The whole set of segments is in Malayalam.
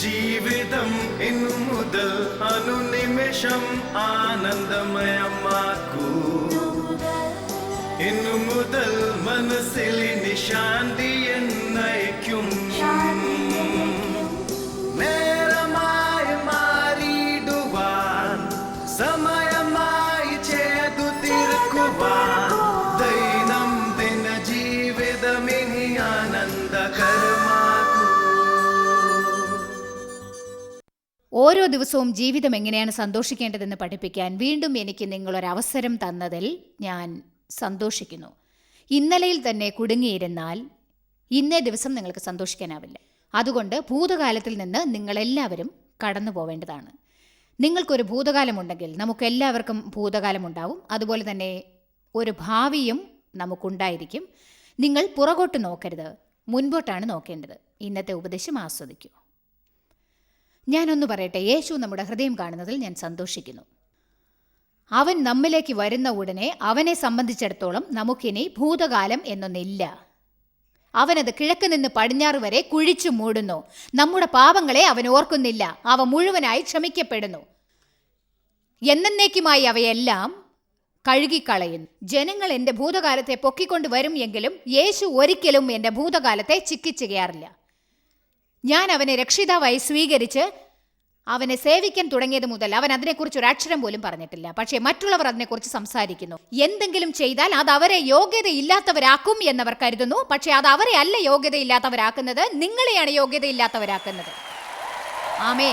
ജീവിതം ഇന്നു മുതൽ അനുനിമിഷം ആനന്ദമയമാക്കൂ. ഇന്നു മുതൽ മനസ്സിൽ നിശാന്തി എന്നയക്കും ഓരോ ദിവസവും ജീവിതം എങ്ങനെയാണ് സന്തോഷിക്കേണ്ടതെന്ന് പഠിപ്പിക്കാൻ വീണ്ടും എനിക്ക് നിങ്ങളൊരവസരം തന്നതിൽ ഞാൻ സന്തോഷിക്കുന്നു. ഇന്നലെയിൽ തന്നെ കുടുങ്ങിയിരുന്നാൽ ഇന്നേ ദിവസം നിങ്ങൾക്ക് സന്തോഷിക്കാനാവില്ല. അതുകൊണ്ട് ഭൂതകാലത്തിൽ നിന്ന് നിങ്ങളെല്ലാവരും കടന്നു പോവേണ്ടതാണ്. നിങ്ങൾക്കൊരു ഭൂതകാലമുണ്ടെങ്കിൽ നമുക്കെല്ലാവർക്കും ഭൂതകാലമുണ്ടാവും. അതുപോലെ തന്നെ ഒരു ഭാവിയും നമുക്കുണ്ടായിരിക്കും. നിങ്ങൾ പുറകോട്ട് നോക്കരുത്. മുൻപോട്ടാണ് നോക്കേണ്ടത്. ഇന്നത്തെ ഉപദേശം ആസ്വദിക്കൂ. ഞാനൊന്ന് പറയട്ടെ യേശു നമ്മുടെ ഹൃദയം കാണുന്നതിൽ ഞാൻ സന്തോഷിക്കുന്നു. അവൻ നമ്മിലേക്ക് വരുന്ന ഉടനെ അവനെ സംബന്ധിച്ചിടത്തോളം നമുക്കിനി ഭൂതകാലം എന്നൊന്നില്ല. അവനത് കിഴക്ക് നിന്ന് പടിഞ്ഞാറ് വരെ കുഴിച്ചു മൂടുന്നു. നമ്മുടെ പാപങ്ങളെ അവൻ ഓർക്കുന്നില്ല. അവ മുഴുവനായി ക്ഷമിക്കപ്പെടുന്നു. എന്നേക്കുമായി അവയെല്ലാം കഴുകിക്കളയുന്നു. ജനങ്ങൾ എന്റെ ഭൂതകാലത്തെ പൊക്കിക്കൊണ്ട് വരും എങ്കിലും യേശു ഒരിക്കലും എന്റെ ഭൂതകാലത്തെ ചിക്കിച്ചുകയാറില്ല. ഞാൻ അവനെ രക്ഷിതാവായി സ്വീകരിച്ച് അവനെ സേവിക്കാൻ തുടങ്ങിയത് മുതൽ അവൻ അതിനെക്കുറിച്ച് ഒരു അക്ഷരം പോലും പറഞ്ഞിട്ടില്ല. പക്ഷേ മറ്റുള്ളവർ അതിനെക്കുറിച്ച് സംസാരിക്കുന്നു. എന്തെങ്കിലും ചെയ്താൽ അത് അവരെ യോഗ്യതയില്ലാത്തവരാക്കും എന്നവർ കരുതുന്നു. പക്ഷേ അത് അവരെ അല്ല യോഗ്യതയില്ലാത്തവരാക്കുന്നത്. നിങ്ങളെയാണ് യോഗ്യതയില്ലാത്തവരാക്കുന്നത്. ആമേ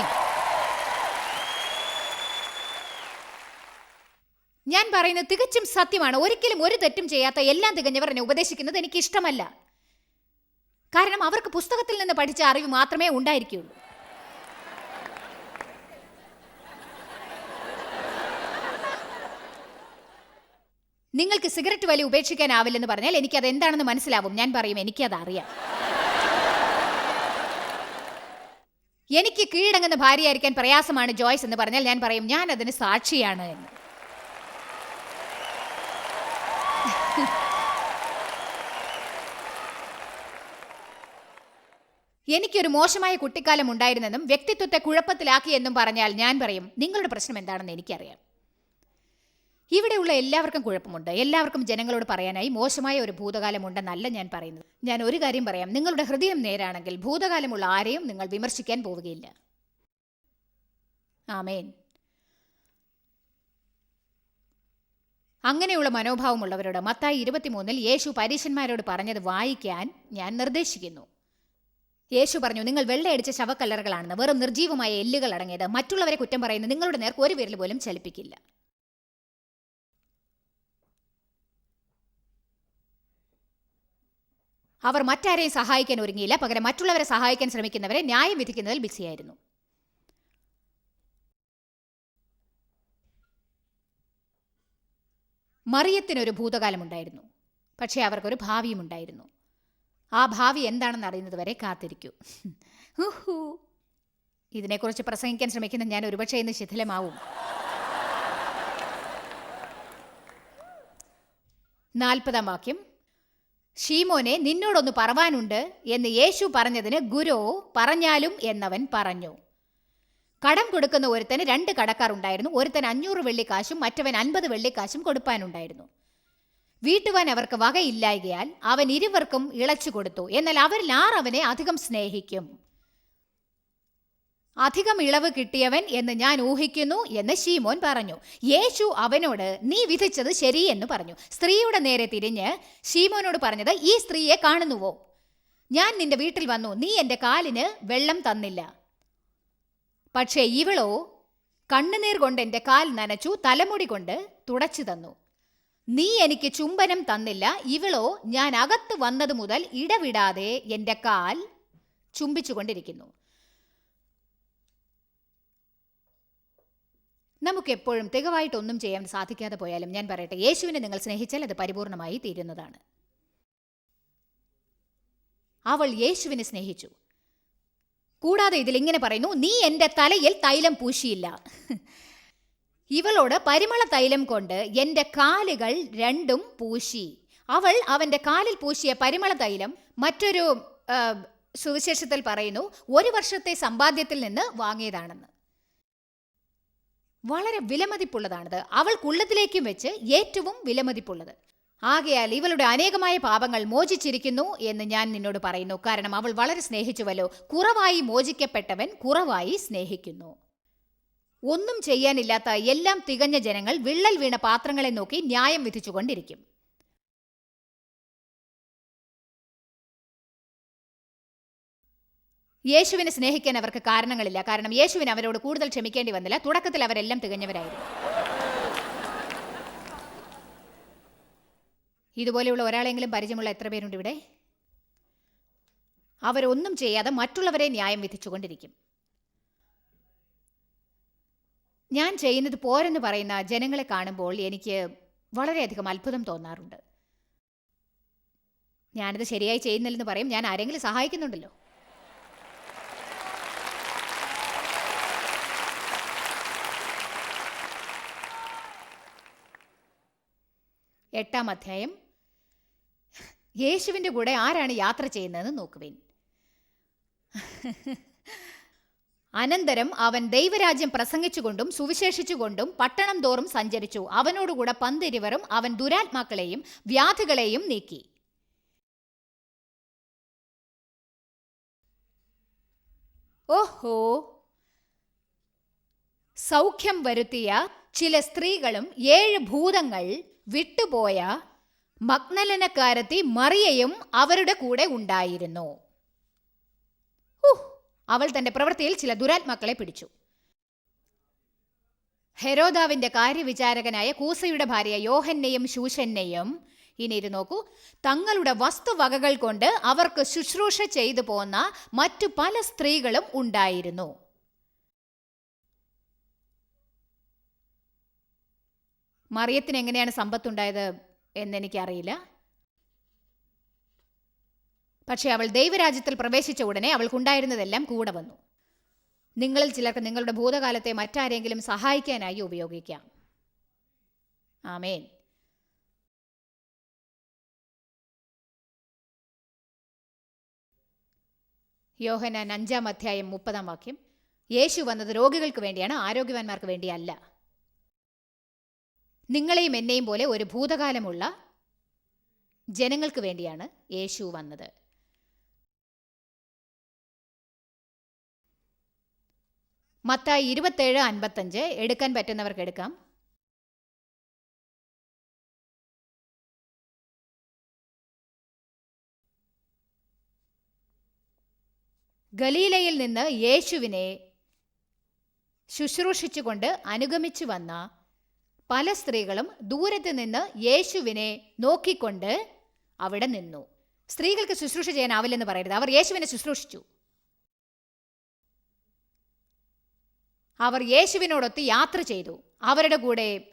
ഞാൻ പറയുന്നത് തികച്ചും സത്യമാണ്. ഒരിക്കലും ഒരു തെറ്റും ചെയ്യാത്ത എല്ലാം തികഞ്ഞവർ എന്നെ ഉപദേശിക്കുന്നത് എനിക്ക് ഇഷ്ടമല്ല കാരണം അവർക്ക് പുസ്തകത്തിൽ നിന്ന് പഠിച്ച അറിവ് മാത്രമേ ഉണ്ടായിരിക്കുകയുള്ളൂ നിങ്ങൾക്ക് സിഗരറ്റ് വലി ഉപേക്ഷിക്കാനാവില്ലെന്ന് പറഞ്ഞാൽ എനിക്കത് എന്താണെന്ന് മനസ്സിലാവും. ഞാൻ പറയും എനിക്കത് അറിയാം. എനിക്ക് കീഴടങ്ങുന്ന ഭാര്യയായിരിക്കാൻ പ്രയാസമാണ് ജോയ്സ് എന്ന് പറഞ്ഞാൽ ഞാൻ പറയും ഞാൻ അതിന് സാക്ഷിയാണ് എന്ന്. എനിക്കൊരു മോശമായ കുട്ടിക്കാലം ഉണ്ടായിരുന്നെന്നും വ്യക്തിത്വത്തെ കുഴപ്പത്തിലാക്കിയെന്നും പറഞ്ഞാൽ ഞാൻ പറയും. നിങ്ങളുടെ പ്രശ്നം എന്താണെന്ന് എനിക്കറിയാം. ഇവിടെയുള്ള എല്ലാവർക്കും കുഴപ്പമുണ്ട്. എല്ലാവർക്കും ജനങ്ങളോട് പറയാനായി മോശമായ ഒരു ഭൂതകാലമുണ്ടെന്നല്ല ഞാൻ പറയുന്നത്. ഞാൻ ഒരു കാര്യം പറയാം. നിങ്ങളുടെ ഹൃദയം നേരാണെങ്കിൽ ഭൂതകാലമുള്ള ആരെയും നിങ്ങൾ വിമർശിക്കാൻ പോവുകയില്ല. ആമേൻ. അങ്ങനെയുള്ള മനോഭാവമുള്ളവരോട് മത്തായി ഇരുപത്തിമൂന്നിൽ യേശു പരീശന്മാരോട് പറഞ്ഞത് വായിക്കാൻ ഞാൻ നിർദ്ദേശിക്കുന്നു. യേശു പറഞ്ഞു നിങ്ങൾ വെള്ളയടിച്ച ശവക്കല്ലറുകളാണെന്ന് വെറും നിർജീവമായ എല്ലുകൾ അടങ്ങിയത് മറ്റുള്ളവരെ കുറ്റം പറയുന്ന നിങ്ങളുടെ നേർക്ക് ഒരു വിരൽ പോലും ചലിപ്പിക്കില്ല. അവർ മറ്റാരെയും സഹായിക്കാൻ ഒരുങ്ങിയില്ല പകരം മറ്റുള്ളവരെ സഹായിക്കാൻ ശ്രമിക്കുന്നവരെ ന്യായം വിധിക്കുന്നതിൽ ബിസിയായിരുന്നു. മറിയത്തിനൊരു ഭൂതകാലമുണ്ടായിരുന്നു പക്ഷേ അവർക്കൊരു ഭാവിയും ഉണ്ടായിരുന്നു ആ ഭാവി എന്താണെന്ന് അറിയുന്നത് വരെ കാത്തിരിക്കൂ. ഹുഹു. ഇതിനെക്കുറിച്ച് പ്രസംഗിക്കാൻ ശ്രമിക്കുന്ന ഞാൻ ഒരുപക്ഷെ ഇന്ന് ശിഥിലമാവും. നാൽപ്പതാം വാക്യം. ഷീമോനെ നിന്നോടൊന്ന് പറവാനുണ്ട് എന്ന് യേശു പറഞ്ഞതിന് ഗുരു പറഞ്ഞാലും എന്നവൻ പറഞ്ഞു. കടം കൊടുക്കുന്ന ഒരുത്തന് രണ്ട് കടക്കാർ ഉണ്ടായിരുന്നു. ഒരുത്തൻ അഞ്ഞൂറ് വെള്ളിക്കാശും മറ്റവൻ അൻപത് വെള്ളിക്കാശും കൊടുപ്പാനുണ്ടായിരുന്നു. വീട്ടുവാൻ അവർക്ക് വകയില്ലായകയാൽ അവൻ ഇരുവർക്കും ഇളച്ചു കൊടുത്തു. എന്നാൽ അവരിൽ ആർ അവനെ അധികം സ്നേഹിക്കും? അധികം ഇളവ് കിട്ടിയവൻ എന്ന് ഞാൻ ഊഹിക്കുന്നു എന്ന് ഷീമോൻ പറഞ്ഞു. യേശു അവനോട് നീ വിധിച്ചത് ശരിയെന്ന് പറഞ്ഞു. സ്ത്രീയുടെ നേരെ തിരിഞ്ഞ് ഷീമോനോട് പറഞ്ഞത് ഈ സ്ത്രീയെ കാണുന്നുവോ? ഞാൻ നിന്റെ വീട്ടിൽ വന്നു. നീ എന്റെ കാലിന് വെള്ളം തന്നില്ല. പക്ഷേ ഇവളോ കണ്ണുനീർ കൊണ്ട് എന്റെ കാൽ നനച്ചു തലമുടി കൊണ്ട് തുടച്ചു തന്നു. നീ എനിക്ക് ചുംബനം തന്നില്ല ഇവളോ ഞാൻ അകത്ത് വന്നത് മുതൽ ഇടവിടാതെ എന്റെ കാൽ ചുംബിച്ചുകൊണ്ടിരിക്കുന്നു. നമുക്ക് എപ്പോഴും തികവായിട്ടൊന്നും ചെയ്യാൻ സാധിക്കാതെ പോയാലും ഞാൻ പറയട്ടെ യേശുവിനെ നിങ്ങൾ സ്നേഹിച്ചാൽ അത് പരിപൂർണമായി തീരുന്നതാണ്. അവൾ യേശുവിനെ സ്നേഹിച്ചു. കൂടാതെ ഇതിൽ ഇങ്ങനെ പറയുന്നു നീ എന്റെ തലയിൽ തൈലം പൂശിയില്ല. ഇവളോട് പരിമള തൈലം കൊണ്ട് എന്റെ കാലുകൾ രണ്ടും പൂശി. അവൾ അവന്റെ കാലിൽ പൂശിയ പരിമള തൈലം മറ്റൊരു സുവിശേഷത്തിൽ പറയുന്നു ഒരു വർഷത്തെ സമ്പാദ്യത്തിൽ നിന്ന് വാങ്ങിയതാണെന്ന്. വളരെ വിലമതിപ്പുള്ളതാണിത്. അവൾക്കുള്ളതിലേക്കും വെച്ച് ഏറ്റവും വിലമതിപ്പുള്ളത്. ആകയാൽ ഇവളുടെ അനേകമായ പാപങ്ങൾ മോചിച്ചിരിക്കുന്നു എന്ന് ഞാൻ നിന്നോട് പറയുന്നു. കാരണം അവൾ വളരെ സ്നേഹിച്ചുവല്ലോ. കുറവായി മോചിക്കപ്പെട്ടവൻ കുറവായി സ്നേഹിക്കുന്നു. ഒന്നും ചെയ്യാനില്ലാത്ത എല്ലാം തികഞ്ഞ ജനങ്ങൾ വിള്ളൽ വീണ പാത്രങ്ങളെ നോക്കി ന്യായം വിധിച്ചുകൊണ്ടിരിക്കും. യേശുവിനെ സ്നേഹിക്കാൻ അവർക്ക് കാരണങ്ങളില്ല. കാരണം യേശുവിന് അവരോട് കൂടുതൽ ക്ഷമിക്കേണ്ടി വന്നില്ല. തുടക്കത്തിൽ അവരെല്ലാം തികഞ്ഞവരായിരുന്നു. ഇതുപോലെയുള്ള ഒരാളെങ്കിലും പരിചയമുള്ള എത്ര പേരുണ്ട് ഇവിടെ അവരൊന്നും ചെയ്യാതെ മറ്റുള്ളവരെ ന്യായം വിധിച്ചുകൊണ്ടിരിക്കും. ഞാൻ ചെയ്യുന്നത് പോരെന്ന് പറയുന്ന ജനങ്ങളെ കാണുമ്പോൾ എനിക്ക് വളരെയധികം അത്ഭുതം തോന്നാറുണ്ട്. ഞാനത് ശരിയായി ചെയ്യുന്നില്ലെന്ന് പറയും. ഞാൻ ആരെങ്കിലും സഹായിക്കുന്നുണ്ടല്ലോ. എട്ടാം അധ്യായം. യേശുവിന്റെ കൂടെ ആരാണ് യാത്ര ചെയ്യുന്നതെന്ന് നോക്കുവിൻ. അനന്തരം അവൻ ദൈവരാജ്യം പ്രസംഗിച്ചുകൊണ്ടും സുവിശേഷിച്ചുകൊണ്ടും പട്ടണം തോറും സഞ്ചരിച്ചു. അവനോടുകൂടെ പന്തിരുവരും അവൻ ദുരാത്മാക്കളെയും വ്യാധികളെയും നീക്കി. ഓഹോ! സൗഖ്യം വരുത്തിയ ചില സ്ത്രീകളും ഏഴ് ഭൂതങ്ങൾ വിട്ടുപോയ മഗ്നലനക്കാരത്തി മറിയയും അവരുടെ കൂടെ ഉണ്ടായിരുന്നു. അവൾ തന്റെ പ്രവൃത്തിയിൽ ചില ദുരാത്മാക്കളെ പിടിച്ചു. ഹെരോദാവിന്റെ കാര്യവിചാരകനായ കൂസയുടെ ഭാര്യ യോഹന്നെയും ശൂഷന്നെയും ഇനി ഇത് നോക്കൂ തങ്ങളുടെ വസ്തുവകകൾ കൊണ്ട് അവർക്ക് ശുശ്രൂഷ ചെയ്തു പോന്ന മറ്റു പല സ്ത്രീകളും ഉണ്ടായിരുന്നു. മറിയത്തിന് എങ്ങനെയാണ് സമ്പത്തുണ്ടായത് എന്നെനിക്കറിയില്ല. പക്ഷേ അവൾ ദൈവരാജ്യത്തിൽ പ്രവേശിച്ച ഉടനെ അവൾക്കുണ്ടായിരുന്നതെല്ലാം കൂടെ വന്നു. നിങ്ങളിൽ ചിലർക്ക് നിങ്ങളുടെ ഭൂതകാലത്തെ മറ്റാരെങ്കിലും സഹായിക്കാനായി ഉപയോഗിക്കാം. ആമേൻ. യോഹനാൻ അഞ്ചാം അധ്യായം മുപ്പതാം വാക്യം. യേശു വന്നത് രോഗികൾക്ക് വേണ്ടിയാണ് ആരോഗ്യവാന്മാർക്ക് വേണ്ടിയല്ല. നിങ്ങളെയും എന്നെയും പോലെ ഒരു ഭൂതകാലമുള്ള ജനങ്ങൾക്ക് വേണ്ടിയാണ് യേശു വന്നത്. മത്തായി ഇരുപത്തേഴ് അൻപത്തഞ്ച്. എടുക്കാൻ പറ്റുന്നവർക്ക് എടുക്കാം. ഗലീലയിൽ നിന്ന് യേശുവിനെ ശുശ്രൂഷിച്ചുകൊണ്ട് അനുഗമിച്ചു വന്ന പല സ്ത്രീകളും ദൂരത്ത് നിന്ന് യേശുവിനെ നോക്കിക്കൊണ്ട് അവിടെ നിന്നു. സ്ത്രീകൾക്ക് ശുശ്രൂഷ ചെയ്യാനാവില്ലെന്ന് പറയരുത്. അവർ യേശുവിനെ ശുശ്രൂഷിച്ചു. അവർ യേശുവിനോടൊത്ത് യാത്ര ചെയ്തു. അവരുടെ കൂടെ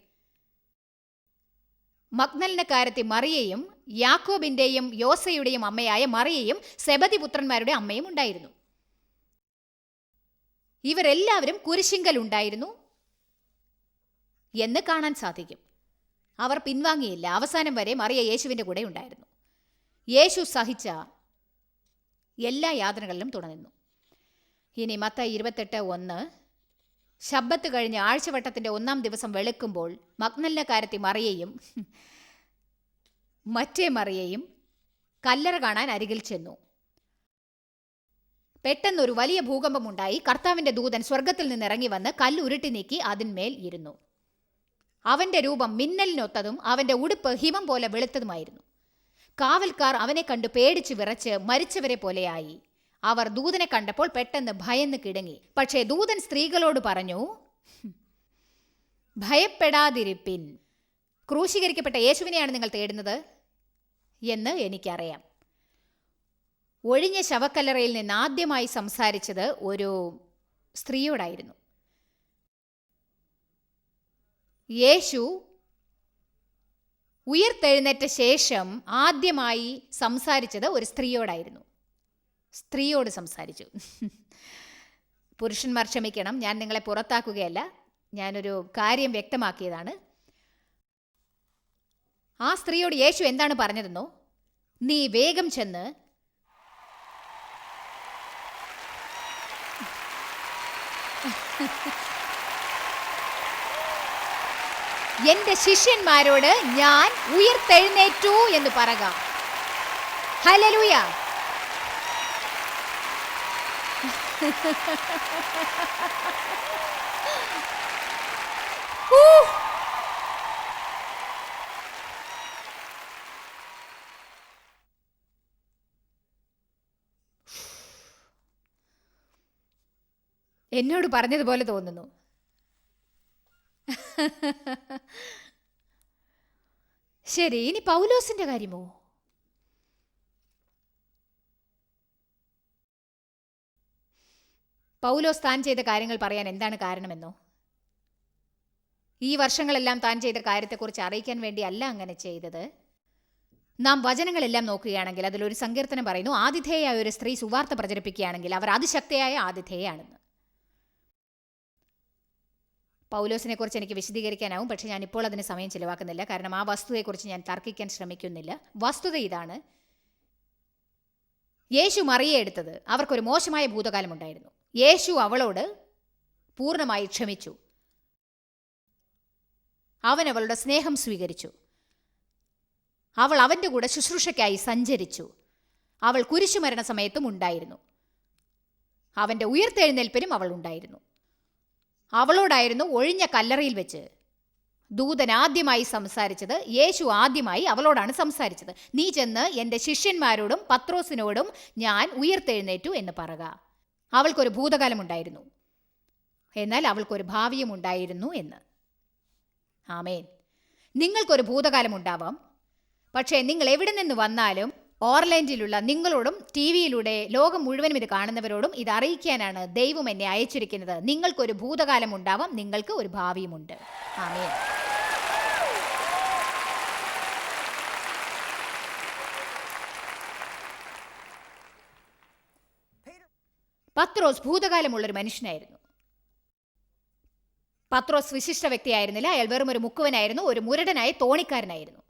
മഗ്നലിനക്കാരത്തി മറിയയും യാക്കോബിന്റെയും യോസയുടെയും അമ്മയായ മറിയയും സെബതി പുത്രന്മാരുടെ അമ്മയും ഉണ്ടായിരുന്നു. ഇവരെല്ലാവരും കുരിശിങ്കൽ ഉണ്ടായിരുന്നു എന്ന് കാണാൻ സാധിക്കും. അവർ പിൻവാങ്ങിയില്ല. അവസാനം വരെ മറിയ യേശുവിന്റെ കൂടെ ഉണ്ടായിരുന്നു. യേശു സഹിച്ച എല്ലാ യാതനകളിലും തുടർന്നു ഇനി മത്ത ഇരുപത്തെട്ട് ഒന്ന് ശബ്ദത്ത് കഴിഞ്ഞ് ആഴ്ചവട്ടത്തിന്റെ ഒന്നാം ദിവസം വെളുക്കുമ്പോൾ മഗ്നല്ലക്കാരത്തി മറിയയും മറ്റേ മറിയയും കല്ലറ കാണാൻ അരികിൽ ചെന്നു. പെട്ടെന്നൊരു വലിയ ഭൂകമ്പമുണ്ടായി. കർത്താവിന്റെ ദൂതൻ സ്വർഗത്തിൽ നിന്ന് ഇറങ്ങി വന്ന് കല്ല് ഉരുട്ടി നീക്കി അതിന്മേൽ ഇരുന്നു. അവന്റെ രൂപം മിന്നലിനൊത്തതും അവന്റെ ഉടുപ്പ് ഹിമം പോലെ വെളുത്തതുമായിരുന്നു. കാവൽക്കാർ അവനെ കണ്ടു പേടിച്ചു വിറച്ച് മരിച്ചവരെ പോലെയായി. അവർ ദൂതനെ കണ്ടപ്പോൾ പെട്ടെന്ന് ഭയന്ന് കിടങ്ങി. പക്ഷേ ദൂതൻ സ്ത്രീകളോട് പറഞ്ഞു ഭയപ്പെടാതിരിപ്പിൻ. ക്രൂശീകരിക്കപ്പെട്ട യേശുവിനെയാണ് നിങ്ങൾ തേടുന്നത് എന്ന് എനിക്കറിയാം. ഒഴിഞ്ഞ ശവക്കല്ലറയിൽ നിന്ന് ആദ്യമായി സംസാരിച്ചത് ഒരു സ്ത്രീയോടായിരുന്നു. യേശു ഉയർത്തെഴുന്നേറ്റ ശേഷം ആദ്യമായി സംസാരിച്ചത് ഒരു സ്ത്രീയോടായിരുന്നു. സ്ത്രീയോട് സംസാരിച്ചു. പുരുഷന്മാർ ക്ഷമിക്കണം ഞാൻ നിങ്ങളെ പുറത്താക്കുകയല്ല ഞാനൊരു കാര്യം വ്യക്തമാക്കിയതാണ്. ആ സ്ത്രീയോട് യേശു എന്താണ് പറഞ്ഞതെന്നോ? നീ വേഗം ചെന്ന് എന്റെ ശിഷ്യന്മാരോട് ഞാൻ ഉയർത്തെഴുന്നേറ്റു എന്ന് പറക. ഹലലുയാ എന്നോട് പറഞ്ഞതുപോലെ തോന്നുന്നു. ശരി ഇനി പൗലോസിന്റെ കാര്യമോ? പൗലോസ് താൻ ചെയ്ത കാര്യങ്ങൾ പറയാൻ എന്താണ് കാരണമെന്നോ? ഈ വർഷങ്ങളെല്ലാം താൻ ചെയ്ത കാര്യത്തെക്കുറിച്ച് അറിയിക്കാൻ വേണ്ടി അല്ല അങ്ങനെ ചെയ്തത്. നാം വചനങ്ങളെല്ലാം നോക്കുകയാണെങ്കിൽ അതിലൊരു സങ്കീർത്തനം പറയുന്നു ആതിഥേയായ ഒരു സ്ത്രീ സുവാർത്ത പ്രചരിപ്പിക്കുകയാണെങ്കിൽ അവർ അതിശക്തയായ ആതിഥേയാണെന്ന്. പൗലോസിനെ കുറിച്ച് എനിക്ക് വിശദീകരിക്കാനാവും പക്ഷേ ഞാൻ ഇപ്പോൾ അതിന് സമയം ചിലവാക്കുന്നില്ല. കാരണം ആ വസ്തുതയെക്കുറിച്ച് ഞാൻ തർക്കിക്കാൻ ശ്രമിക്കുന്നില്ല. വസ്തുത ഇതാണ്. യേശു മറിയെ എടുത്തത് അവർക്കൊരു മോശമായ ഭൂതകാലമുണ്ടായിരുന്നു. യേശു അവളോട് പൂർണമായി ക്ഷമിച്ചു. അവൻ അവളുടെ സ്നേഹം സ്വീകരിച്ചു. അവൾ അവന്റെ കൂടെ ശുശ്രൂഷയ്ക്കായി സഞ്ചരിച്ചു. അവൾ കുരിശുമരണ സമയത്തും ഉണ്ടായിരുന്നു. അവന്റെ ഉയർത്തെഴുന്നേൽപ്പിനും അവൾ ഉണ്ടായിരുന്നു. അവളോടായിരുന്നു ഒഴിഞ്ഞ കല്ലറയിൽ വെച്ച് ദൂതൻ ആദ്യമായി സംസാരിച്ചത്. യേശു ആദ്യമായി അവളോടാണ് സംസാരിച്ചത്. നീ ചെന്ന് എന്റെ ശിഷ്യന്മാരോടും പത്രോസിനോടും ഞാൻ ഉയർത്തെഴുന്നേറ്റു എന്ന് പറക. അവൾക്കൊരു ഭൂതകാലമുണ്ടായിരുന്നു. എന്നാൽ അവൾക്കൊരു ഭാവിയും ഉണ്ടായിരുന്നു എന്ന്. ആമേൻ. നിങ്ങൾക്കൊരു ഭൂതകാലമുണ്ടാവാം. പക്ഷേ നിങ്ങൾ എവിടെ നിന്ന് വന്നാലും ഓർലൻഡിലുള്ള നിങ്ങളോടും ടി വിയിലൂടെ ലോകം മുഴുവനും ഇത് കാണുന്നവരോടും ഇത് അറിയിക്കാനാണ് ദൈവം എന്നെ അയച്ചിരിക്കുന്നത്. നിങ്ങൾക്കൊരു ഭൂതകാലം ഉണ്ടാവാം നിങ്ങൾക്ക് ഒരു ഭാവിയുമുണ്ട്. ആമേൻ. പത്രോസ് ഭൂതകാലമുള്ളൊരു മനുഷ്യനായിരുന്നു. പത്രോസ് വിശിഷ്ട വ്യക്തിയായിരുന്നില്ല. അയാൾ വെറും ഒരു മുക്കുവനായിരുന്നു. ഒരു മുരടനായ തോണിക്കാരനായിരുന്നു.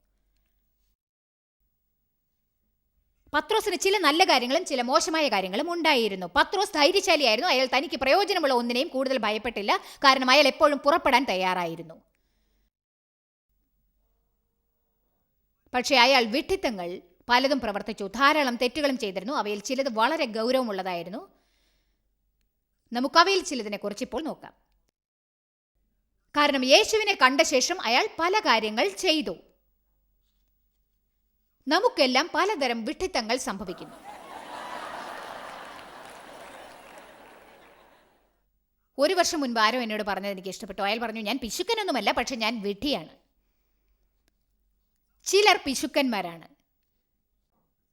പത്രോസിന് ചില നല്ല കാര്യങ്ങളും ചില മോശമായ കാര്യങ്ങളും ഉണ്ടായിരുന്നു. പത്രോസ് ധൈര്യശാലിയായിരുന്നു. അയാൾ തനിക്ക് പ്രയോജനമുള്ള ഒന്നിനെയും കൂടുതൽ ഭയപ്പെട്ടില്ല. കാരണം അയാൾ എപ്പോഴും പുറപ്പെടാൻ തയ്യാറായിരുന്നു. പക്ഷേ അയാൾ വിഡ്ഢിത്തങ്ങൾ പലതും പ്രവർത്തിച്ചു. ധാരാളം തെറ്റുകളും ചെയ്തിരുന്നു. അവയിൽ ചിലത് വളരെ ഗൗരവമുള്ളതായിരുന്നു. നമുക്ക് അവയിൽ ചിലതിനെ കുറിച്ച് ഇപ്പോൾ നോക്കാം. കാരണം യേശുവിനെ കണ്ട ശേഷം അയാൾ പല കാര്യങ്ങൾ ചെയ്തു. നമുക്കെല്ലാം പലതരം വിഡ്ഢിത്തങ്ങൾ സംഭവിക്കുന്നു. ഒരു വർഷം മുൻപ് ആരോ എന്നോട് പറഞ്ഞത് എനിക്ക് ഇഷ്ടപ്പെട്ടു. അയാൾ പറഞ്ഞു ഞാൻ പിശുക്കനൊന്നുമല്ല പക്ഷെ ഞാൻ വിഡ്ഢിയാണ്. ചിലർ പിശുക്കന്മാരാണ്.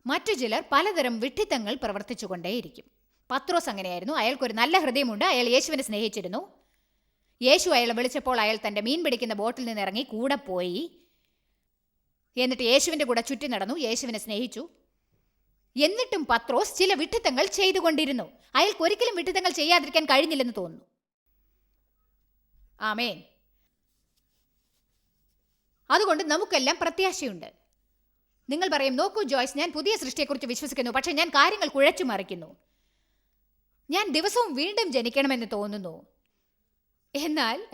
മറ്റു ചിലർ പലതരം വിഡ്ഢിത്തങ്ങൾ പ്രവർത്തിച്ചുകൊണ്ടേയിരിക്കും. പത്രോസ് അങ്ങനെയായിരുന്നു. അയാൾക്കൊരു നല്ല ഹൃദയമുണ്ട്. അയാൾ യേശുവിനെ സ്നേഹിച്ചിരുന്നു. യേശു അയാളെ വിളിച്ചപ്പോൾ അയാൾ തന്റെ മീൻ പിടിക്കുന്ന ബോട്ടിൽ നിന്ന് ഇറങ്ങി കൂടെ പോയി. എന്നിട്ട് യേശുവിന്റെ കൂടെ ചുറ്റി നടന്നു. യേശുവിനെ സ്നേഹിച്ചു. എന്നിട്ടും പത്രോസ് ചില വിഡ്ഢിത്തങ്ങൾ ചെയ്തുകൊണ്ടിരുന്നു. അയാൾക്ക് ഒരിക്കലും വിഡ്ഢിത്തങ്ങൾ ചെയ്യാതിരിക്കാൻ കഴിഞ്ഞില്ലെന്ന് തോന്നുന്നു. ആമേൻ. അതുകൊണ്ട് നമുക്കെല്ലാം പ്രത്യാശയുണ്ട്. നിങ്ങൾ പറയും നോക്കൂ ജോയ്സ് ഞാൻ പുതിയ സൃഷ്ടിയെക്കുറിച്ച് വിശ്വസിക്കുന്നു. പക്ഷേ ഞാൻ കാര്യങ്ങൾ കുഴച്ചു മറിക്കുന്നു ഞാൻ ദിവസവും വീണ്ടും ജനിക്കണമെന്ന് തോന്നുന്നു. എന്നാൽ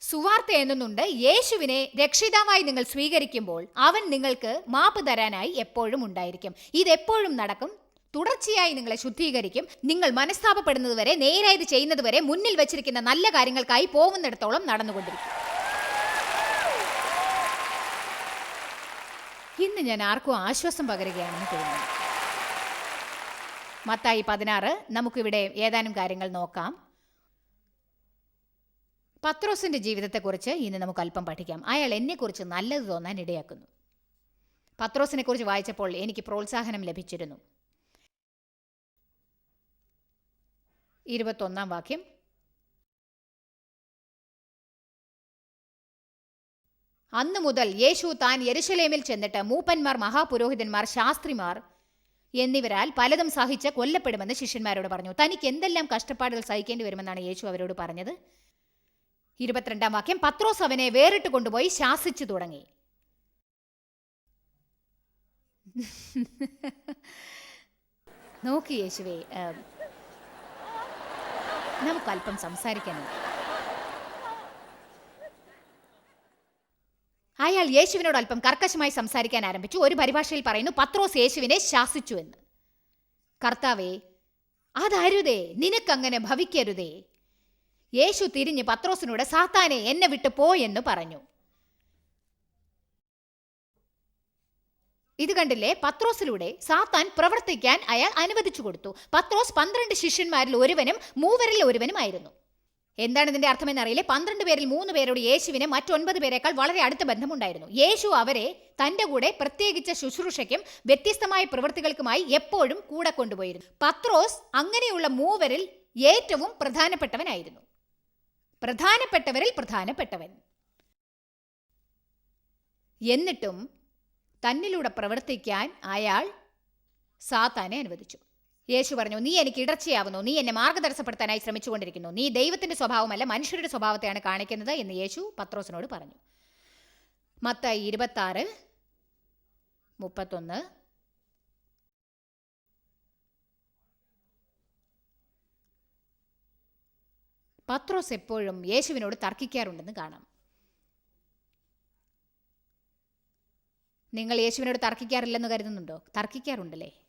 സുവാർത്ത എന്നുണ്ട് യേശുവിനെ രക്ഷിതാവായി നിങ്ങൾ സ്വീകരിക്കുമ്പോൾ അവൻ നിങ്ങൾക്ക് മാപ്പ് തരാനായി എപ്പോഴും ഉണ്ടായിരിക്കും. ഇതെപ്പോഴും നടക്കും. തുടർച്ചയായി നിങ്ങളെ ശുദ്ധീകരിക്കും. നിങ്ങൾ മനസ്താപപ്പെടുന്നതുവരെ നേരായത് ചെയ്യുന്നതുവരെ മുന്നിൽ വെച്ചിരിക്കുന്ന നല്ല കാര്യങ്ങൾക്കായി പോകുന്നിടത്തോളം നടന്നുകൊണ്ടിരിക്കും. ഇന്ന് ഞാൻ ആർക്കും ആശ്വാസം പകരുകയാണെന്ന് തോന്നുന്നു. മത്തായി പതിനാറ്. നമുക്കിവിടെ ഏതാനും കാര്യങ്ങൾ നോക്കാം. പത്രോസിന്റെ ജീവിതത്തെക്കുറിച്ച് ഇന്ന് നമുക്ക് അല്പം പഠിക്കാം. അയാൾ എന്നെക്കുറിച്ച് നല്ലത് തോന്നാൻ ഇടയാക്കുന്നു. പത്രോസിനെക്കുറിച്ച് വായിച്ചപ്പോൾ എനിക്ക് പ്രോത്സാഹനം ലഭിച്ചിരുന്നു. ഇരുപത്തൊന്നാം വാക്യം. അന്നു മുതൽ യേശു താൻ യെരുശലേമിൽ ചെന്നിട്ട് മൂപ്പന്മാർ മഹാപുരോഹിതന്മാർ ശാസ്ത്രിമാർ എന്നിവരാൽ പലതും സഹിച്ച് കൊല്ലപ്പെടുമെന്ന് ശിഷ്യന്മാരോട് പറഞ്ഞു. തനിക്ക് എന്തെല്ലാം കഷ്ടപ്പാടുകൾ സഹിക്കേണ്ടി വരുമെന്നാണ് യേശു അവരോട് പറഞ്ഞത്? ഇരുപത്തിരണ്ടാം വാക്യം പത്രോസ് അവനെ വേറിട്ട് കൊണ്ടുപോയി ശാസിച്ചു തുടങ്ങി. നോക്കി യേശുവേ നമുക്കല്പം സംസാരിക്കാനുണ്ട്. അയാൾ യേശുവിനോട് അല്പം കർക്കശമായി സംസാരിക്കാൻ ആരംഭിച്ചു. ഒരു പരിഭാഷയിൽ പറയുന്നു പത്രോസ് യേശുവിനെ ശാസിച്ചു എന്ന് കർത്താവേ അതരുതേ? നിനക്കങ്ങനെ ഭവിക്കരുതേ. യേശു തിരിഞ്ഞ് പത്രോസിനോട് സാത്താനെ എന്നെ വിട്ടു പോ എന്ന് പറഞ്ഞു. ഇത് കണ്ടില്ലേ? പത്രോസിലൂടെ സാത്താൻ പ്രവർത്തിക്കാൻ അയാൾ അനുവദിച്ചു കൊടുത്തു. പത്രോസ് പന്ത്രണ്ട് ശിഷ്യന്മാരിൽ ഒരുവനും മൂവരിൽ ഒരുവനുമായിരുന്നു. എന്താണ് ഇതിന്റെ അർത്ഥമെന്ന് പന്ത്രണ്ട് പേരിൽ മൂന്ന് പേരോട് യേശുവിന് മറ്റൊൻപത് പേരെക്കാൾ വളരെ അടുത്ത ബന്ധമുണ്ടായിരുന്നു. യേശു അവരെ തന്റെ കൂടെ പ്രത്യേകിച്ച ശുശ്രൂഷയ്ക്കും വ്യത്യസ്തമായ പ്രവൃത്തികൾക്കുമായി എപ്പോഴും കൂടെ കൊണ്ടുപോയിരുന്നു. പത്രോസ് അങ്ങനെയുള്ള മൂവരിൽ ഏറ്റവും പ്രധാനപ്പെട്ടവനായിരുന്നു. പ്രധാനപ്പെട്ടവരിൽ പ്രധാനപ്പെട്ടവൻ. എന്നിട്ടും തന്നിലൂടെ പ്രവർത്തിക്കാൻ അയാൾ സാത്താനെ അനുവദിച്ചു. യേശു പറഞ്ഞു നീ എനിക്ക് ഇടർച്ചയാവുന്നു. നീ എന്നെ മാർഗദർശപ്പെടുത്താനായി ശ്രമിച്ചുകൊണ്ടിരിക്കുന്നു. നീ ദൈവത്തിന്റെ സ്വഭാവമല്ല മനുഷ്യരുടെ സ്വഭാവത്തെയാണ് കാണിക്കുന്നത് എന്ന് യേശു പത്രോസിനോട് പറഞ്ഞു. മത്തായി ഇരുപത്തി ആറ് മുപ്പത്തൊന്ന്. പത്രോസ് എപ്പോഴും യേശുവിനോട് തർക്കിക്കാറുണ്ടെന്ന് കാണാം. നിങ്ങൾ യേശുവിനോട് തർക്കിക്കാറില്ലെന്ന് കരുതുന്നുണ്ടോ? തർക്കിക്കാറുണ്ടല്ലേ?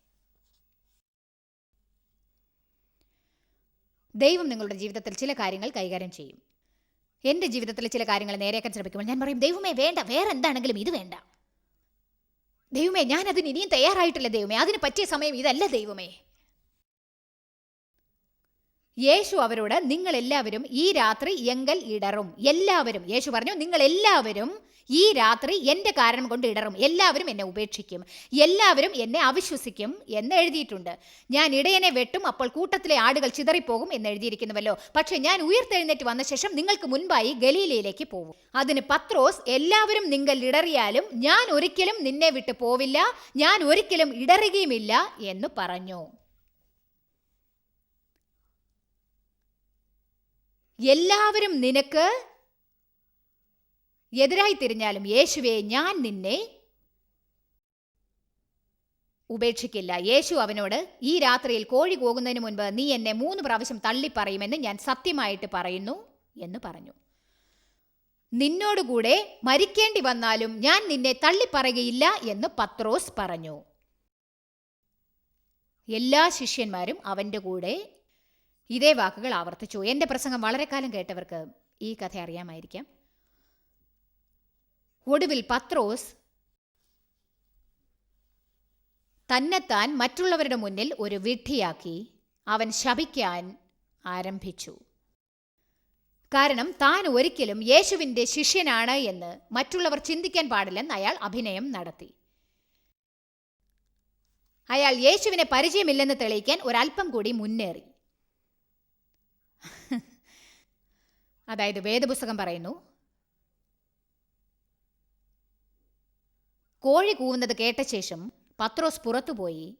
ദൈവം നിങ്ങളുടെ ജീവിതത്തിൽ ചില കാര്യങ്ങൾ കൈകാര്യം ചെയ്യും. എന്റെ ജീവിതത്തിൽ ചില കാര്യങ്ങൾ നേരെയാക്കാൻ ശ്രമിക്കുമ്പോൾ ഞാൻ പറയും ദൈവമേ വേണ്ട വേറെ എന്താണെങ്കിലും ഇത് വേണ്ട. ദൈവമേ ഞാൻ അതിന് ഇനിയും തയ്യാറായിട്ടില്ല ദൈവമേ. അതിന് പറ്റിയ സമയം ഇതല്ല ദൈവമേ. യേശു അവരോട് നിങ്ങൾ എല്ലാവരും ഈ രാത്രി എങ്കൽ ഇടറും. എല്ലാവരും യേശു പറഞ്ഞു നിങ്ങൾ എല്ലാവരും ഈ രാത്രി എന്റെ കാരണം കൊണ്ട് ഇടറും. എല്ലാവരും എന്നെ ഉപേക്ഷിക്കും. എല്ലാവരും എന്നെ അവിശ്വസിക്കും എന്ന് എഴുതിയിട്ടുണ്ട്. ഞാൻ ഇടയനെ വെട്ടും അപ്പോൾ കൂട്ടത്തിലെ ആടുകൾ ചിതറിപ്പോകും എന്ന് എഴുതിയിരിക്കുന്നുവല്ലോ. പക്ഷേ ഞാൻ ഉയർത്തെഴുന്നേറ്റ് വന്ന ശേഷം നിങ്ങൾക്ക് മുൻപായി ഗലീലയിലേക്ക് പോകും അതിന് പത്രോസ് എല്ലാവരും നിങ്ങൾ ഇടറിയാലും ഞാൻ ഒരിക്കലും നിന്നെ വിട്ടു പോവില്ല. ഞാൻ ഒരിക്കലും ഇടറുകയുമില്ല എന്ന് പറഞ്ഞു. എല്ലാവരും നിനക്ക് എതിരായി തിരിഞ്ഞാലും യേശുവെ ഞാൻ നിന്നെ ഉപേക്ഷിക്കില്ല. യേശു അവനോട് ഈ രാത്രിയിൽ കോഴി പോകുന്നതിന് മുൻപ് നീ എന്നെ മൂന്ന് പ്രാവശ്യം തള്ളിപ്പറയുമെന്ന് ഞാൻ സത്യമായിട്ട് പറയുന്നു എന്ന് പറഞ്ഞു. നിന്നോടുകൂടെ മരിക്കേണ്ടി വന്നാലും ഞാൻ നിന്നെ തള്ളിപ്പറയുകയില്ല എന്ന് പത്രോസ് പറഞ്ഞു. എല്ലാ ശിഷ്യന്മാരും അവന്റെ കൂടെ ഇതേ വാക്കുകൾ ആവർത്തിച്ചു. എന്റെ പ്രസംഗം വളരെ കാലം കേട്ടവർക്ക് ഈ കഥ അറിയാമായിരിക്കാം. ഒടുവിൽ പത്രോസ് തന്നെത്താൻ മറ്റുള്ളവരുടെ മുന്നിൽ ഒരു വിഡ്ഢിയാക്കി അവൻ ശപിക്കാൻ ആരംഭിച്ചു. കാരണം താൻ ഒരിക്കലും യേശുവിന്റെ ശിഷ്യനാണ് എന്ന് മറ്റുള്ളവർ ചിന്തിക്കാൻ പാടില്ലെന്ന് അയാൾ അഭിനയം നടത്തി. അയാൾ യേശുവിനെ പരിചയമില്ലെന്ന് തെളിയിക്കാൻ ഒരല്പം കൂടി മുന്നേറി. അതായത് വേദപുസ്തകം പറയുന്നു കോഴി കൂവുന്നത് കേട്ട ശേഷം പത്രോസ് പുറത്തുപോയി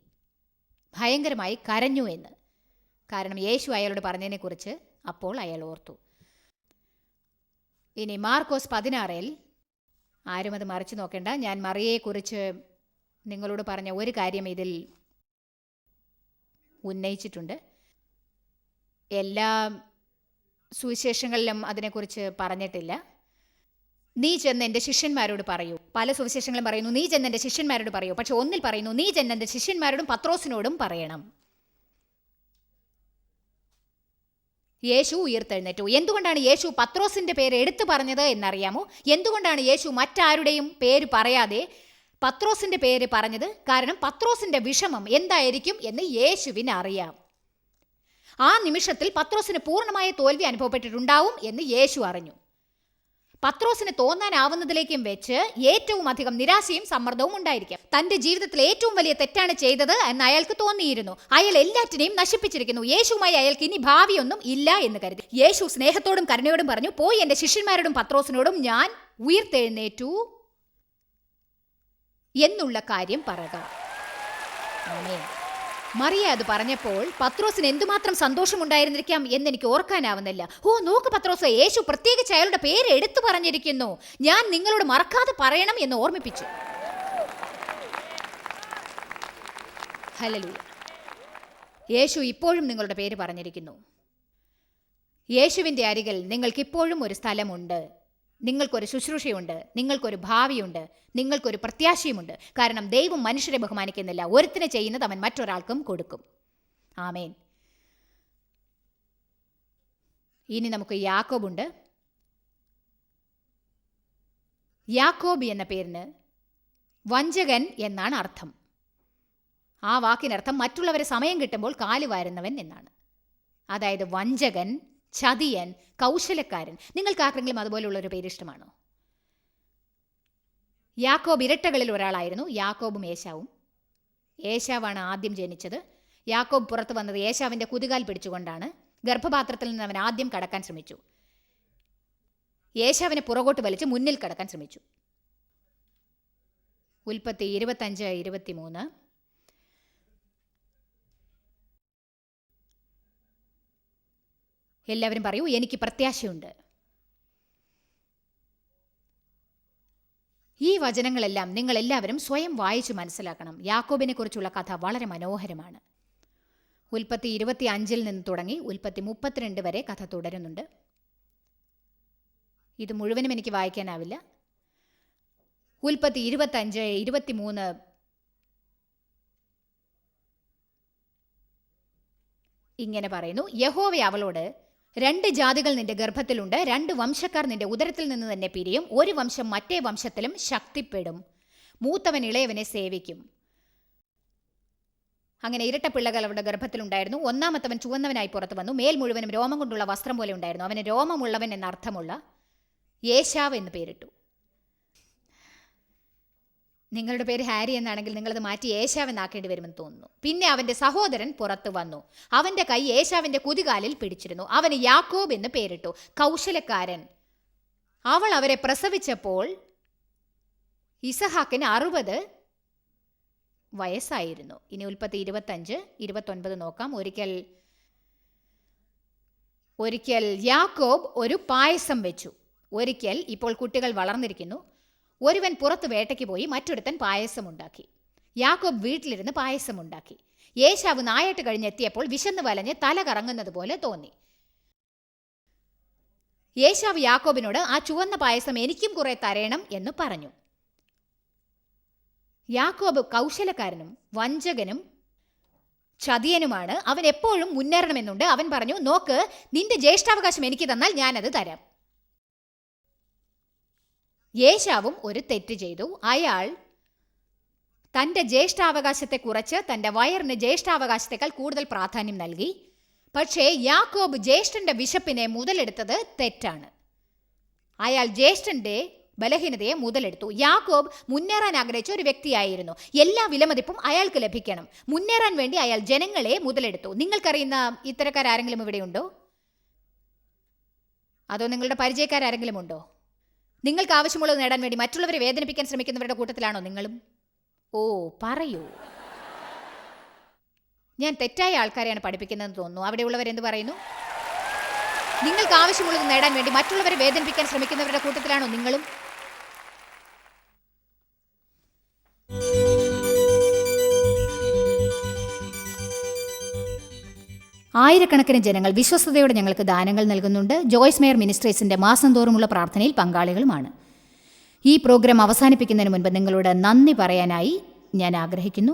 ഭയങ്കരമായി കരഞ്ഞു എന്ന്. കാരണം യേശു അയാളോട് പറഞ്ഞതിനെക്കുറിച്ച് അപ്പോൾ അയാൾ ഓർത്തു. ഇനി മാർക്കോസ് പതിനാറിൽ ആരും അത് മറിച്ചു നോക്കേണ്ട. ഞാൻ മറിയയെക്കുറിച്ച് നിങ്ങളോട് പറഞ്ഞ ഒരു കാര്യം ഇതിൽ ഉന്നയിച്ചിട്ടുണ്ട്. എല്ലാ സുവിശേഷങ്ങളിലും അതിനെക്കുറിച്ച് പറഞ്ഞിട്ടില്ല. നീ ചെന്ന് എന്റെ ശിഷ്യന്മാരോട് പറയൂ. പല സുവിശേഷങ്ങളും പറയുന്നു നീ ചെന്ന് എന്റെ ശിഷ്യന്മാരോട് പറയൂ. പക്ഷെ ഒന്നിൽ പറയുന്നു നീ ചെന്ന് എന്റെ ശിഷ്യന്മാരോടും പത്രോസിനോടും പറയണം. യേശു ഉയർത്തെഴുന്നേറ്റു. എന്തുകൊണ്ടാണ് യേശു പത്രോസിന്റെ പേര് എടുത്തു പറഞ്ഞത് എന്നറിയാമോ? എന്തുകൊണ്ടാണ് യേശു മറ്റാരുടെയും പേര് പറയാതെ പത്രോസിന്റെ പേര് പറഞ്ഞത്? കാരണം പത്രോസിന്റെ വിഷമം എന്തായിരിക്കും എന്ന് യേശുവിന് അറിയാം. ആ നിമിഷത്തിൽ പത്രോസിന് പൂർണമായ തോൽവി അനുഭവപ്പെട്ടിട്ടുണ്ടാവും എന്ന് യേശു അറിഞ്ഞു. പത്രോസിന് തോന്നാനാവുന്നതിലേക്കും വെച്ച് ഏറ്റവും അധികം നിരാശയും സമ്മർദ്ദവും ഉണ്ടായിരിക്കും. തന്റെ ജീവിതത്തിൽ ഏറ്റവും വലിയ തെറ്റാണ് ചെയ്തത് എന്ന് അയാൾക്ക് തോന്നിയിരുന്നു. അയാൾ എല്ലാറ്റിനെയും നശിപ്പിച്ചിരിക്കുന്നു. യേശുമായി അയാൾക്ക് ഇനി ഭാവിയൊന്നും ഇല്ല എന്ന് കരുതി. യേശു സ്നേഹത്തോടും കരുണയോടും പറഞ്ഞു പോയി എന്റെ ശിഷ്യന്മാരോടും പത്രോസിനോടും ഞാൻ ഉയർത്തെഴുന്നേറ്റു എന്നുള്ള കാര്യം പറയുക. മറിയ അത് പറഞ്ഞപ്പോൾ പത്രോസിന് എന്തുമാത്രം സന്തോഷമുണ്ടായിരുന്നിരിക്കാം എന്നെനിക്ക് ഓർക്കാനാവുന്നില്ല. ഓ നോക്ക് പത്രോസ് യേശു പ്രത്യേകിച്ച് അയാളുടെ പേര് എടുത്തു പറഞ്ഞിരിക്കുന്നു. ഞാൻ നിങ്ങളോട് മറക്കാതെ പറയണം എന്ന് ഓർമ്മിപ്പിച്ചു. ഹലലു യേശു ഇപ്പോഴും നിങ്ങളുടെ പേര് പറഞ്ഞിരിക്കുന്നു. യേശുവിന്റെ അരികിൽ നിങ്ങൾക്കിപ്പോഴും ഒരു സ്ഥലമുണ്ട്. നിങ്ങൾക്കൊരു ശുശ്രൂഷയുണ്ട് നിങ്ങൾക്കൊരു ഭാവിയുണ്ട് നിങ്ങൾക്കൊരു പ്രത്യാശയുമുണ്ട്. കാരണം ദൈവം മനുഷ്യരെ ബഹുമാനിക്കുന്നില്ല. ഒരുത്തിന് ചെയ്യുന്നത് അവൻ മറ്റൊരാൾക്കും കൊടുക്കും. ആമേൻ. ഇനി നമുക്ക് യാക്കോബുണ്ട്. യാക്കോബ് എന്ന പേരിന് വഞ്ചകൻ എന്നാണ് അർത്ഥം. ആ വാക്കിനർത്ഥം മറ്റുള്ളവരെ സമയം കിട്ടുമ്പോൾ കാലു വാരുന്നവൻ എന്നാണ്. അതായത് വഞ്ചകൻ ചതിയൻ കൗശലക്കാരൻ. നിങ്ങൾക്ക് ആർക്കെങ്കിലും അതുപോലെയുള്ള ഒരു പേര് ഇഷ്ടമാണോ? യാക്കോബ് ഇരട്ടകളിൽ ഒരാളായിരുന്നു. യാക്കോബും ഏശാവും. ഏശാവാണ് ആദ്യം ജനിച്ചത്. യാക്കോബ് പുറത്തു വന്നത് ഏശാവിന്റെ കുതികാൽ പിടിച്ചുകൊണ്ടാണ്. ഗർഭപാത്രത്തിൽ നിന്ന് അവൻ ആദ്യം കടക്കാൻ ശ്രമിച്ചു. യേശാവിനെ പുറകോട്ട് വലിച്ച് മുന്നിൽ കടക്കാൻ ശ്രമിച്ചു. ഉൽപ്പത്തി ഇരുപത്തഞ്ച് ഇരുപത്തിമൂന്ന്. എല്ലാവരും പറയൂ എനിക്ക് പ്രത്യാശയുണ്ട്. ഈ വചനങ്ങളെല്ലാം നിങ്ങൾ എല്ലാവരും സ്വയം വായിച്ചു മനസ്സിലാക്കണം. യാക്കോബിനെ കുറിച്ചുള്ള കഥ വളരെ മനോഹരമാണ്. ഉൽപ്പത്തി ഇരുപത്തി അഞ്ചിൽ നിന്ന് തുടങ്ങി ഉൽപ്പത്തി മുപ്പത്തിരണ്ട് വരെ കഥ തുടരുന്നുണ്ട്. ഇത് മുഴുവനും എനിക്ക് വായിക്കാനാവില്ല. ഉൽപ്പത്തി ഇരുപത്തഞ്ച് ഇരുപത്തിമൂന്ന് ഇങ്ങനെ പറയുന്നു യഹോവ അവളോട് രണ്ട് ജാതികൾ നിന്റെ ഗർഭത്തിലുണ്ട് രണ്ട് വംശക്കാർ നിന്റെ ഉദരത്തിൽ നിന്ന് തന്നെ പിരിയും ഒരു വംശം മറ്റേ വംശത്തിലും ശക്തിപ്പെടും. മൂത്തവൻ ഇളയവനെ സേവിക്കും. അങ്ങനെ ഇരട്ട പിള്ളകൾ അവരുടെ ഗർഭത്തിലുണ്ടായിരുന്നു. ഒന്നാമത്തവൻ ചുവന്നവനായി പുറത്തു വന്നു. മേൽ മുഴുവനും രോമം കൊണ്ടുള്ള വസ്ത്രം പോലെ ഉണ്ടായിരുന്നു. അവന് രോമമുള്ളവൻ എന്നർത്ഥമുള്ള യേശാവ് എന്ന് പേരിട്ടു. നിങ്ങളുടെ പേര് ഹാരി എന്നാണെങ്കിൽ നിങ്ങളത് മാറ്റി ഏശാവ് എന്നാക്കേണ്ടി വരുമെന്ന് തോന്നുന്നു. പിന്നെ അവന്റെ സഹോദരൻ പുറത്തു വന്നു. അവന്റെ കൈ ഏശാവിന്റെ കുതികാലിൽ പിടിച്ചിരുന്നു. അവന് യാക്കോബ് എന്ന് പേരിട്ടു. കൗശലക്കാരൻ. അവൾ അവരെ പ്രസവിച്ചപ്പോൾ ഇസഹാക്കിന് അറുപത് വയസ്സായിരുന്നു. ഇനി ഉൽപ്പത്തി ഇരുപത്തഞ്ച് ഇരുപത്തൊൻപത് നോക്കാം. ഒരിക്കൽ ഒരിക്കൽ യാക്കോബ് ഒരു പായസം വെച്ചു. ഒരിക്കൽ ഇപ്പോൾ കുട്ടികൾ വളർന്നിരിക്കുന്നു. ഒരുവൻ പുറത്ത് വേട്ടയ്ക്ക് പോയി മറ്റൊരുത്തൻ പായസമുണ്ടാക്കി. യാക്കോബ് വീട്ടിലിരുന്ന് പായസമുണ്ടാക്കി. യേശാവ് നായാട്ട് കഴിഞ്ഞെത്തിയപ്പോൾ വിശന്ന് വലഞ്ഞ് തല കറങ്ങുന്നത് പോലെ തോന്നി. യേശാവ് യാക്കോബിനോട് ആ ചുവന്ന പായസം എനിക്കും കുറെ തരയണം എന്ന് പറഞ്ഞു. യാക്കോബ് കൗശലക്കാരനും വഞ്ചകനും ചതിയനുമാണ്. അവൻ എപ്പോഴും മുന്നേറണമെന്നുണ്ട്. അവൻ പറഞ്ഞു നോക്ക് നിന്റെ ജ്യേഷ്ഠാവകാശം എനിക്ക് തന്നാൽ ഞാനത് തരാം. യേശാവും ഒരു തെറ്റ് ചെയ്തു. അയാൾ തന്റെ ജ്യേഷ്ഠാവകാശത്തെ കുറച്ച് തന്റെ വയറിന് ജ്യേഷ്ഠാവകാശത്തേക്കാൾ കൂടുതൽ പ്രാധാന്യം നൽകി. പക്ഷേ യാക്കോബ് ജ്യേഷ്ഠന്റെ വിശപ്പിനെ മുതലെടുത്തത് തെറ്റാണ്. അയാൾ ജ്യേഷ്ഠന്റെ ബലഹീനതയെ മുതലെടുത്തു. യാക്കോബ് മുന്നേറാൻ ആഗ്രഹിച്ച ഒരു വ്യക്തിയായിരുന്നു. എല്ലാ വിലമതിപ്പും അയാൾക്ക് ലഭിക്കണം. മുന്നേറാൻ വേണ്ടി അയാൾ ജനങ്ങളെ മുതലെടുത്തു. നിങ്ങൾക്കറിയുന്ന ഇത്തരക്കാരെങ്കിലും ഇവിടെയുണ്ടോ? അതോ നിങ്ങളുടെ പരിചയക്കാരെങ്കിലും ഉണ്ടോ? നിങ്ങൾക്ക് ആവശ്യമുള്ളത് നേടാൻ വേണ്ടി മറ്റുള്ളവരെ വേദനിപ്പിക്കാൻ ശ്രമിക്കുന്നവരുടെ കൂട്ടത്തിലാണോ നിങ്ങളും? ഓ പറയൂ. ഞാൻ തെറ്റായ ആൾക്കാരെയാണ് പഠിപ്പിക്കുന്നതെന്ന് തോന്നുന്നു. അവിടെയുള്ളവർ എന്ത് പറയുന്നു? നിങ്ങൾക്ക് ആവശ്യമുള്ളത് നേടാൻ വേണ്ടി മറ്റുള്ളവരെ വേദനിപ്പിക്കാൻ ശ്രമിക്കുന്നവരുടെ കൂട്ടത്തിലാണോ നിങ്ങളും? ആയിരക്കണക്കിന് ജനങ്ങൾ വിശ്വസ്തയോടെ ഞങ്ങൾക്ക് ദാനങ്ങൾ നൽകുന്നുണ്ട്. ജോയ്സ് മേയർ മിനിസ്ട്രീസിന്റെ മാസം തോറുമുള്ള പ്രാർത്ഥനയിൽ പങ്കാളികളുമാണ്. ഈ പ്രോഗ്രാം അവസാനിപ്പിക്കുന്നതിന് മുൻപ് നിങ്ങളോട് നന്ദി പറയാനായി ഞാൻ ആഗ്രഹിക്കുന്നു.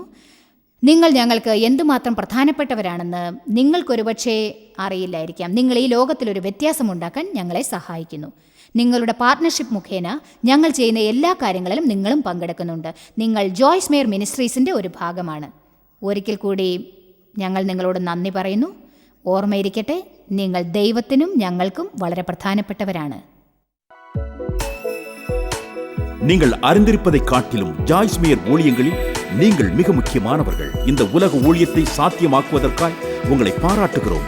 നിങ്ങൾ ഞങ്ങൾക്ക് എന്തുമാത്രം പ്രധാനപ്പെട്ടവരാണെന്ന് നിങ്ങൾക്കൊരുപക്ഷേ അറിയില്ലായിരിക്കാം. നിങ്ങൾ ഈ ലോകത്തിലൊരു വ്യത്യാസമുണ്ടാക്കാൻ ഞങ്ങളെ സഹായിക്കുന്നു. നിങ്ങളുടെ പാർട്ട്ണർഷിപ്പ് മുഖേന ഞങ്ങൾ ചെയ്യുന്ന എല്ലാ കാര്യങ്ങളിലും നിങ്ങളും പങ്കെടുക്കുന്നുണ്ട്. നിങ്ങൾ ജോയ്സ് മേയർ മിനിസ്ട്രീസിന്റെ ഒരു ഭാഗമാണ്. ഒരിക്കൽ കൂടി ഞങ്ങൾ നിങ്ങളോട് നന്ദി പറയുന്നു. ഓർമ്മയിരിക്കട്ടെ നിങ്ങൾ ദൈവത്തിനും ഞങ്ങൾക്കും വളരെ പ്രധാനപ്പെട്ടവരാണ് நீங்கள் அறிந்திருப்பதை காட்டிலும் ஜாய்ஸ்மியர் ஊழியங்களில் நீங்கள் மிக முக்கியமானவர்கள் இந்த உலக ஊழியத்தை சாத்தியமாக்குவதற்காய் உங்களை பாராட்டுகிறோம்